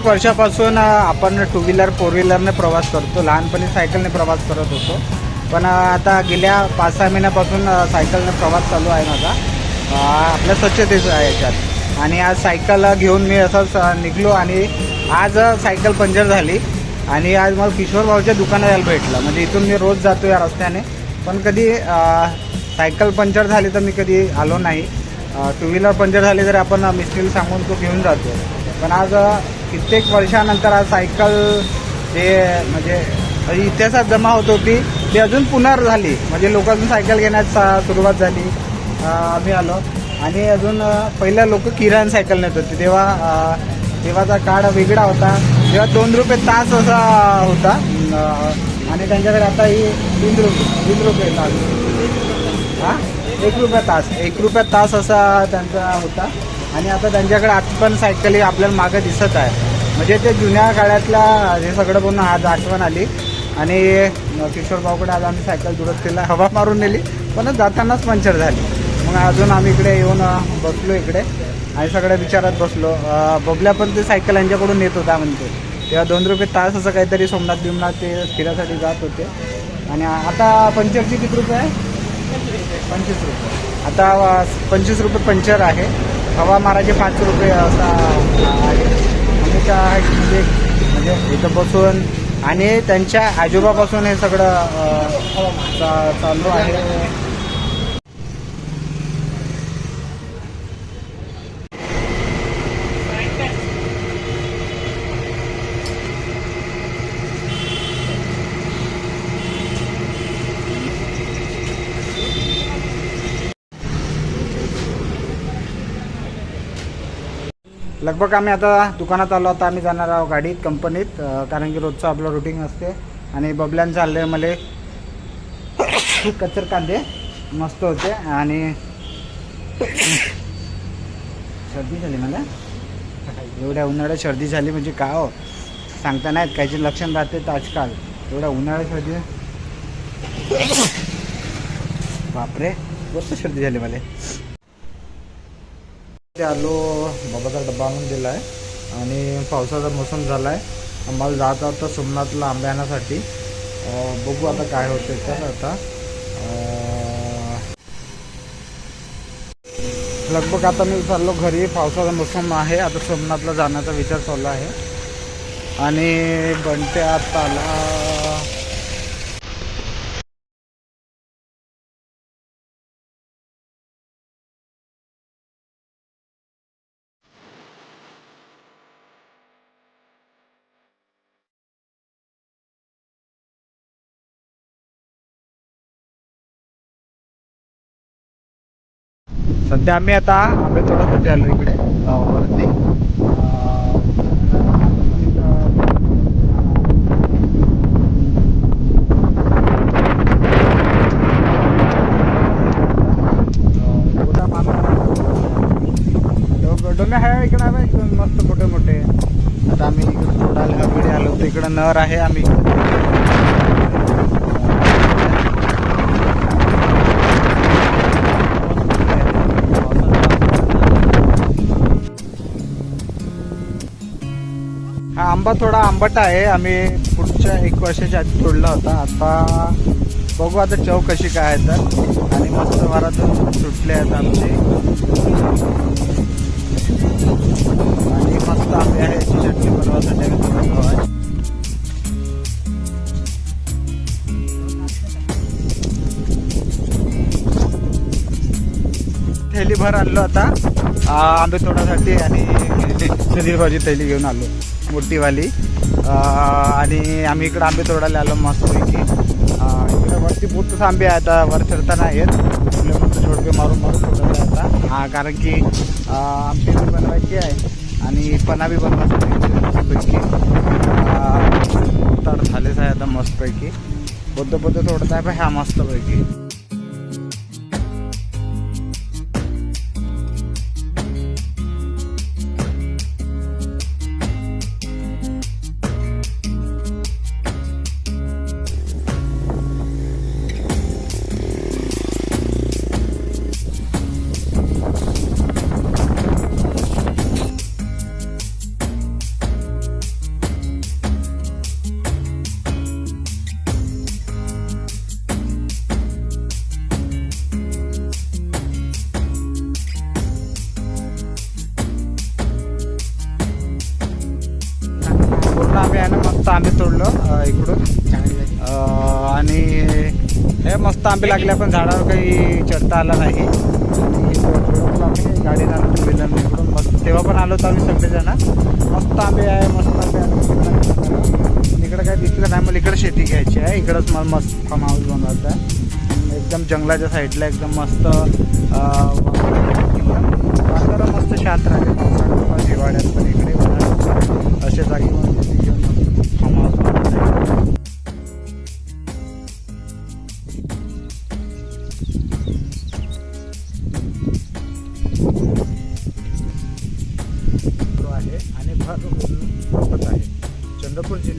कित्येक वर्षापासून आपण टू व्हीलर फोर व्हीलरने प्रवास करतो. लहानपणी सायकलने प्रवास करत होतो. पण आता गेल्या पाच सहा महिन्यापासून सायकलने प्रवास चालू आहे माझा. आपल्या स्वच्छतेचा याच्यात. आणि आज सायकल घेऊन मी असंच निघलो आणि आज सायकल पंक्चर झाली. आणि आज मला किशोर भाऊच्या दुकानात यायला भेटलं. म्हणजे इथून मी रोज जातो या रस्त्याने. पण कधी सायकल पंक्चर झाली तर मी कधी आलो नाही. टू व्हीलर पंक्चर झाली तर आपण मिस्त्रीला सांगून तो घेऊन जातो. पण आज कित्येक वर्षानंतर आज सायकल जे म्हणजे इतिहासात जमा होत होती. ती अजून पुनर् झाली म्हणजे लोकांतून सायकल घेण्यास सुरुवात झाली. आम्ही आलो. आणि अजून पहिलं लोक किराण सायकल नेत होते. तेव्हा तेव्हाचा काळ वेगळा होता. तेव्हा दोन रुपये तास असा होता. आणि त्यांच्याकडे आता ही तीन रुपये तीन रुपये तास. हा? एक रुपया तास. एक रुपया तास असा त्यांचा होता. आणि आता त्यांच्याकडे आज पण सायकली आपल्याला मागं दिसत आहे. म्हणजे ते जुन्या काळातला हे सगळं बघून आज आठवण आली. आणि किशोर भाऊकडे आज आम्ही सायकल दुरुस्तीला हवा मारून नेली पण जातानाच पंक्चर झाली. मग अजून आम्ही इकडे येऊन बसलो इकडे. आणि सगळ्या विचारात बसलो. बघल्या बबल्या पण ते सायकल यांच्याकडून नेत होता म्हणते. तेव्हा दोन रुपये तास असं काहीतरी सोमनाथ बिमनाथ ते फिरासाठी जात होते. आणि आता पंक्चरची किती रुपये आहे? पंचवीस रुपये. आता पंचवीस रुपये पंक्चर आहे. हवा मारायचे पाच रुपये असा आहे. म्हणजे म्हणजे इथं बसून आणि त्यांच्या आजोबापासून हे सगळं चा- चालू आहे. लगभग आम्ही आता दुकानात आलो आता आम्ही जाणार आहोत गाडीत कंपनीत कारण की रोजचं आपलं रुटीन असते. आणि बबल्यान चालले मला. कचर कांदे. मस्त होते. आणि सर्दी झाली मला. एवढ्या उन्हाळ्यात सर्दी झाली म्हणजे काय हो? सांगता नाहीत. काहीचे लक्षण राहते तर आजकाल. एवढ्या उन्हाळ्यात सर्दी. बापरे. मस्त सर्दी झाली मला. ते आलो बाबाचा डब्बा आणून दिला आहे आणि पावसाचा मोसम झाला आहे आम्हाला जात आता सोमनाथला आंबे आणण्यासाठी बघू आता काय होते तर आता. लगभग आता मी चाललो घरी. पावसाचा मोसम आहे. आता सोमनाथला जाण्याचा विचार चालू आहे. आणि बंटे आता आला. सध्या आम्ही आता आंबे तोडासाठी आलो इकडे गावावरती डोमे आहे इकडे मस्त मोठे मोठे आता आम्ही इकडे थोडा इकडे आलो होतो इकडे नर आहे आम्ही. आंबा थोडा आंबट आहे. आम्ही पुढच्या एक वर्षाच्या आधी तोडला होता. आता बघू आता चव कशी काय आहे तर. आणि मस्त वारातून सुटले आहेत आमचे. आणि मस्त आंबे आहे याची चटणी बनवायसाठी आम्ही आहे. थैली भर आणलो आता. आंबे तोडासाठी आणि सुधीरबाजी थैली घेऊन आलो. मोठीवाली आणि आम्ही इकडं आंबे तोडायला आलो मस्तपैकी. इकडं इकडे वरती बहुत आंबे आहे आता वर चढताना आहेत आपले फक्त छोडके मारून मारून तोडायला आता. हा कारण की आमची बी बनवायची आहे. आणि पणा बी बनवायची मस्तपैकी. तर झालेच आहे आता मस्तपैकी. बद्ध बद्ध तोडत आहे पण ह्या मस्तपैकी. हे लागल्या आंबे लागले पण झाडावर काही चढता आला नाही. गाडी थोडं आम्ही गाडीनं आलो टू व्हीलरने इकडून मस्त तेव्हा पण आलो होतो आम्ही सगळेजण. मस्त आंबे आहे मस्त आंबे आहे. इकडं काय दिसलं नाही मला इकडं शेती घ्यायची आहे. इकडंच मला मस्त फार्म हाऊस बनवायचं आहे. एकदम जंगलाच्या साईडला एकदम मस्त वातावरण मस्त शांत राहते. पावसाळ्यात पण हिवाळ्यात पण इकडे असे अशा जागी मस्त घेऊन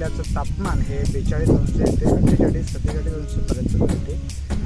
जिल्ह्याचं तापमान हे बेचाळीस दोनशे ते अठ्ठेचाळीस सत्तेचाळीस अंशपर्यंत जाते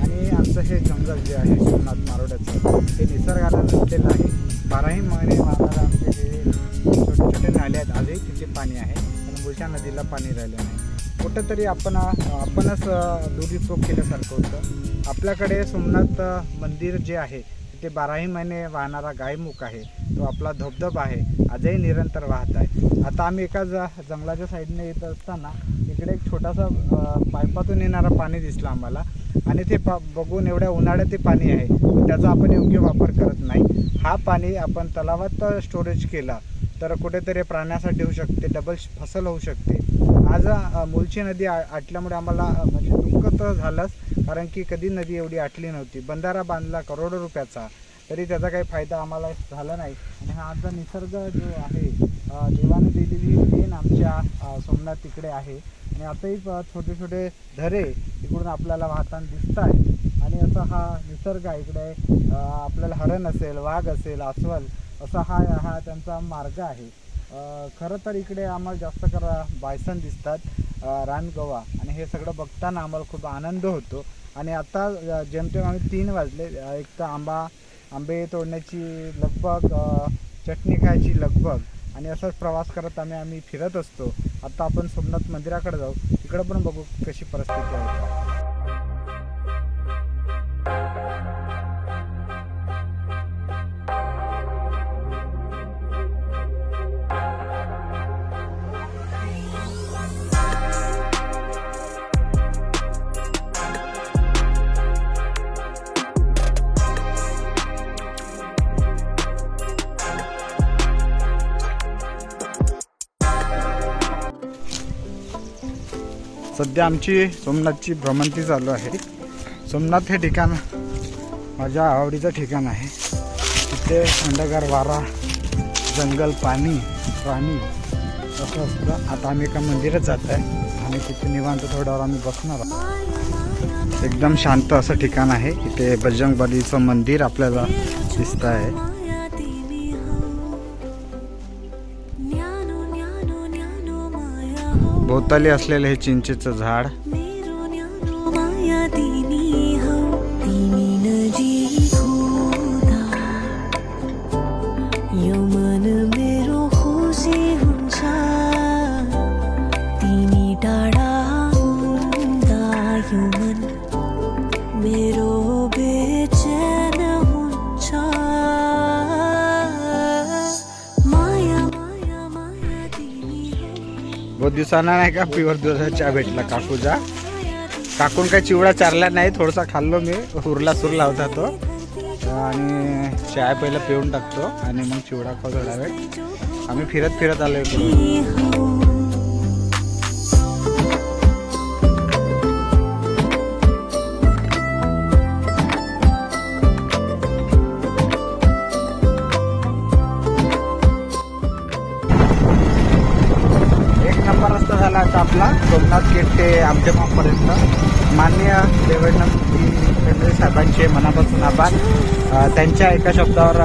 आणि आमचं हे जंगल जे आहे सोमनाथ मारोड्याचं हे निसर्गानं नसलेलं आहे. बाराही महिने वाहणारं आमचे जे छोटे छोटे नाले आहेत आजही तिथे पाणी आहे. पण मुळच्या नदीला पाणी राहिलं नाही कुठंतरी आपण आपणच दुरुपयोग केल्यासारखं होतं. आपल्याकडे सोमनाथ मंदिर जे आहे ते बाराही महिने वाहणारा गायमुख आहे. तो आपला धबधबा आहे. आजही निरंतर वाहत आहे. आता आम्ही एका ज जंगलाच्या साईडने येत असताना इकडे एक छोटासा पायपातून पाईपातून येणारा पाणी दिसला आम्हाला. आणि ते पा बघून एवढ्या उन्हाळ्यात ते पाणी आहे. त्याचा आपण योग्य वापर करत नाही. हा पाणी आपण तलावात स्टोरेज केला तर कुठेतरी प्राण्यासाठी होऊ शकते डबल फसल होऊ शकते. आज मुलची नदी आ आटल्यामुळे आम्हाला म्हणजे दुःख तर झालंच. कारण की कधी नदी एवढी आटली नव्हती. बंधारा बांधला करोडो रुपयाचा. तरी त्याचा काही फायदा आम्हाला झाला नाही. आणि हा आमचा निसर्ग जो आहे देवाने दिलेली देण आमच्या सोमनाथ तिकडे आहे. आणि आताही छोटे छोटे धरे इकडून आपल्याला वाहताना दिसत आहे आणि असा हा निसर्ग आहे इकडे आपल्याला हरण असेल वाघ असेल अस्वल असा हा हा त्यांचा मार्ग आहे. खरं तर इकडे आम्हाला जास्त कर बायसन दिसतात रानगवा आणि हे सगळं बघताना आम्हाला खूप आनंद होतो. आणि आता जेमतेम आम्ही तीन वाजले एक तर आंबा आंबे तोडण्याची लगभग चटणी खायची लगभग आणि असाच प्रवास करत आम्ही आम्ही फिरत असतो. आता आपण सोमनाथ मंदिराकडे जाऊ. तिकडं पण बघू कशी परिस्थिती आहे. सध्या आमची सोमनाथची भ्रमंती चालू आहे. सोमनाथ हे ठिकाण माझ्या आवडीचं ठिकाण आहे. तिथे थंडगार वारा जंगल पाणी प्राणी असं असतं आता आम्ही एका मंदिरात जात आहे. आणि तिथे निवांत थोड्यावर आम्ही बसणार आहोत. एकदम शांत असं ठिकाण आहे. इथे बजरंगबलीचं मंदिर आपल्याला दिसत आहे. भोवताली असलेलं हे चिंचेचं झाड. असताना नाही का? प्युअर दुधाचा चहा भेटला. काकूचा काकून काही चिवडा चारला नाही थोडासा खाल्लो मी. उरला सुरला होता तो. आणि चहा पहिला पिऊन टाकतो आणि मग चिवडा खाऊ थोडा वेळ. आम्ही फिरत फिरत आलो त्यांच्या एका शब्दावर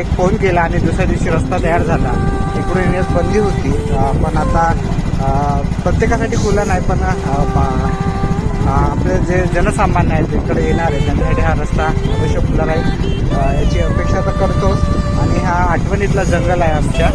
एक फोन केला आणि दुसऱ्या दिवशी रस्ता तयार झाला. इकडून येण्यास बंदी होती. पण आता प्रत्येकासाठी खुला नाही पण आपले जे जनसामान्य आहेत इकडे येणार आहे त्यांच्यासाठी हा रस्ता अवश्य खुला राहील. याची अपेक्षा तर करतोच. आणि हा आठवणीतला जंगल आहे आमच्या.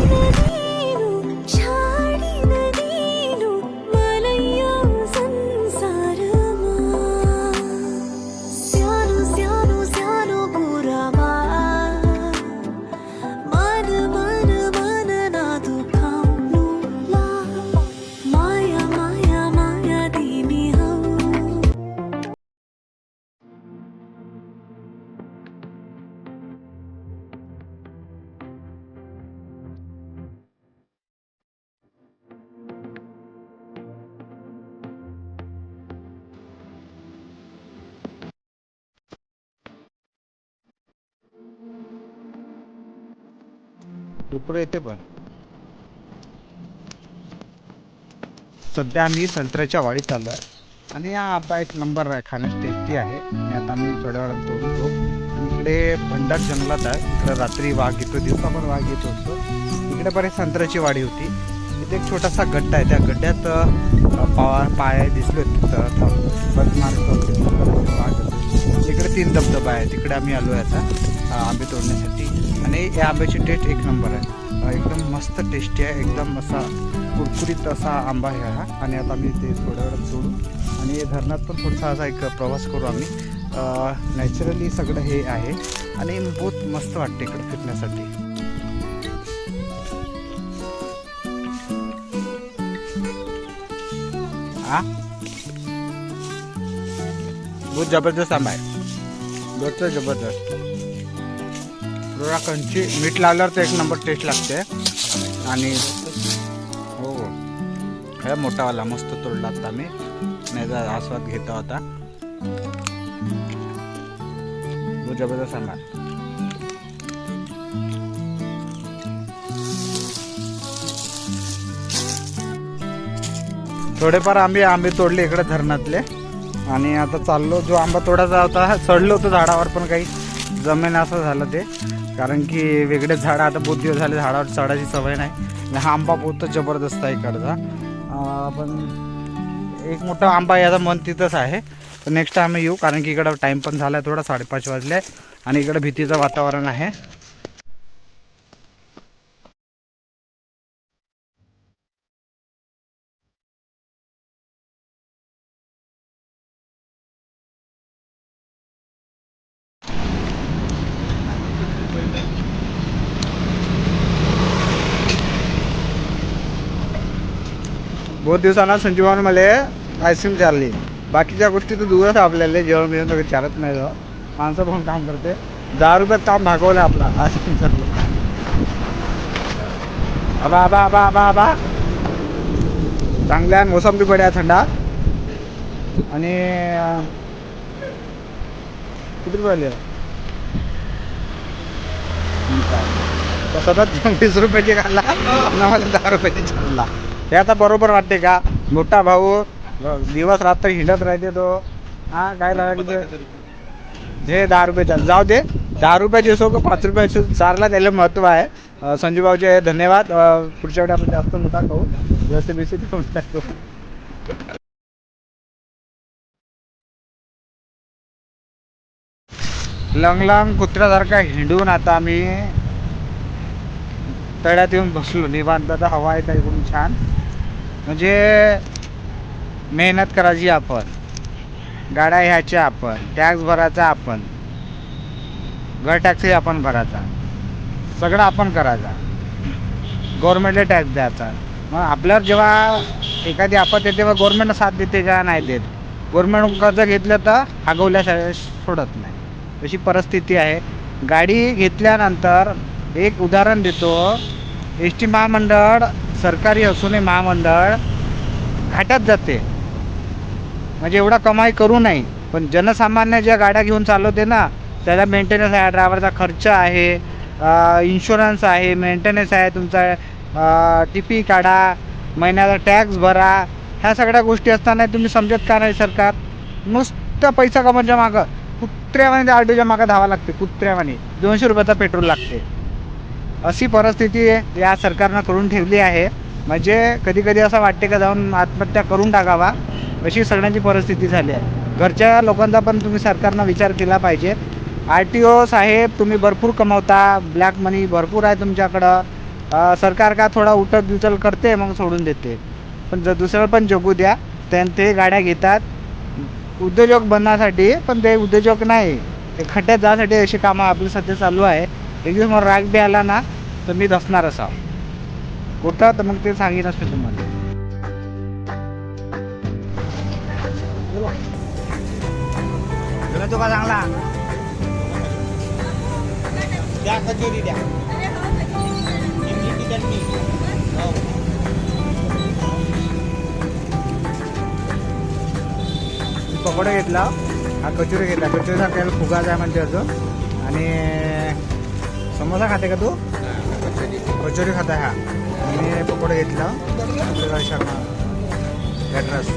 भरपूर येते पण. सध्या आम्ही संत्र्याच्या वाडीत चाललो आहे आणि हा आता एक नंबर आहे खाण्यास टेस्टी आहे. आता आम्ही थोड्या वेळात तोडतो इकडे भंडार जंगलात आहे. इकडे रात्री वाघ येतो दिवसा पण वाघ येतो असतो. इकडे बरेच संत्र्याची वाडी होती. इथे एक छोटासा गड्डा आहे. त्या गड्ड्यात अं, पा पाय दिसले होते. वाघ इकडे तीन धबधबा आहे तिकडे आम्ही आलो आहे आता आंबे तोडण्यासाठी. आणि या आंब्याची टेस्ट एक नंबर आहे. एकदम मस्त टेस्टी आहे. एकदम असा कुरकुरीत असा आंबा आहे हा. आणि आता आम्ही ते थोड्या वेळात आणि धरणात पण थोडासा असा एक प्रवास करू आम्ही. नॅचरली सगळं हे आहे. आणि बहुत मस्त वाटते इकडं फिरण्यासाठी. हा बहुत जबरदस्त आंबा आहे. बहुत जबरदस्त. थोडा कंची मीठ लावल्यावर तर एक नंबर टेस्ट लागते. आणि हो हो हे मोठावाला मस्त तोडला आता आम्ही त्याचा आस्वाद घेता होता बहुत जबरदस्त सांगा थोडेफार आंबे आंबे तोडले इकडे धरणातले. आणि आता चाललो जो आंबा तोडायचा होता चढलो होतो झाडावर पण काही जमेन असं झालं ते. कारण की वेगळे झाडं आता बहुत दिवस झाले झाडावर चढायची सवय नाही. आणि हा आंबा बहुत जबरदस्त आहे इकडचा. पण एक मोठा आंबा याचा मन तिथंच आहे. तर नेक्स्ट टाइम येऊ कारण की इकडं टाईम पण झाला आहे थोडा साडेपाच वाजले आणि इकडं भीतीचं वातावरण आहे. दोन दिवसांना संजीवन मला आईस्क्रीम चालली बाकीच्या गोष्टी तर दूरच आपल्याला जेवण बिवण वगैरे चालत नाही माणसं पण काम करते. दहा रुपयात काम भागवलं आपला आईस्क्रीम चाललं. आबा आबा आबा आबा आबा. चांगल्या मोसंबी पड्या थंडा. आणि किती रुपये तर सतत वीस रुपयाची खाल्ला ना मला दहा रुपयाची चालला हे आता बरोबर वाटते का? मोठा भाऊ दिवस रात्र हिंडत राहते तो. हा काय लागलं हे दहा रुपयाचा जाऊ दे. दहा रुपयाची असो का पाच रुपयाची चारला त्याला महत्त्व आहे. संजू भाऊचे धन्यवाद. पुढच्या वेळी आपण जास्त मोठा खाऊ. जास्त बेसी टाकू लंग लंग कुत्र्यासारखा हिंडून आता आम्ही तळ्यात येऊन बसलो निवांत. आता हवा येत ऐकून छान. म्हणजे मेहनत करायची आपण. गाड्या ह्याच्या आपण टॅक्स भरायचा आपण. घर टॅक्सही आपण भरायचा. सगळं आपण करायचा. गव्हर्नमेंटला टॅक्स द्यायचा. मग आपल्यावर जेव्हा एखादी आपत येते तेव्हा गव्हर्नमेंट साथ देते का नाही देत? गव्हर्मेंट कर्ज घेतलं तर आगवल्या सोडत नाही. अशी परिस्थिती आहे. गाडी घेतल्यानंतर एक उदाहरण देतो. एस टी महामंडळ सरकारी असूनही महामंडळ घाटात जाते. म्हणजे एवढा कमाई करू नाही. पण जनसामान्य ज्या गाड्या घेऊन चालवते ना त्याला मेंटेनन्स आहे ड्रायव्हरचा खर्च आहे इन्शुरन्स आहे मेंटेनन्स आहे तुमचा टी पी काढा महिन्याचा टॅक्स भरा ह्या सगळ्या गोष्टी असताना तुम्ही समजत का नाही सरकार? नुसतं पैसा कमवायच्या मागं कुत्र्यावाने त्या आरटीओच्या मागं धावा लागते कुत्र्यावाने. दोनशे रुपयाचा पेट्रोल लागते. अशी परिस्थिती या सरकारनं करून ठेवली आहे. म्हणजे कधी कधी असं वाटते का जाऊन आत्महत्या करून टाकावा अशी सगळ्यांची परिस्थिती झाली आहे. घरच्या लोकांचा पण तुम्ही सरकारनं विचार केला पाहिजे. आर टी ओ साहेब तुम्ही भरपूर कमवता ब्लॅक मनी भरपूर आहे तुमच्याकडं. सरकार का थोडा उठत उचल करते मग सोडून देते. पण जर दुसऱ्याला पण जगू द्या. त्यां ते गाड्या घेतात. उद्योजक बनण्यासाठी पण ते उद्योजक नाही. ते खड्ड्यात जाण्यासाठी अशी कामं आपली सध्या चालू आहे. एक दिवस मला राग बी आला ना तर मी दसणार असा. कुठं तर मग ते सांगेन असते तुम्हाला. तो का चांगला. द्या कचोरी द्या. इमलीची चटणी हो. पकोडा घेतला. हा कचोरी घेतला. कचोरीचा आपल्याला फुगाचा आहे म्हणजे अजून. आणि समोसा खाते का तू? कचोरी खाता ह्या मी पकोडे घेतला आपल्याला शर्मा ॲड्रेस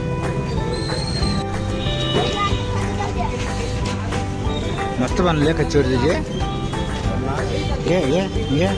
मस्त बनले कचोरी त्याचे ये ये ये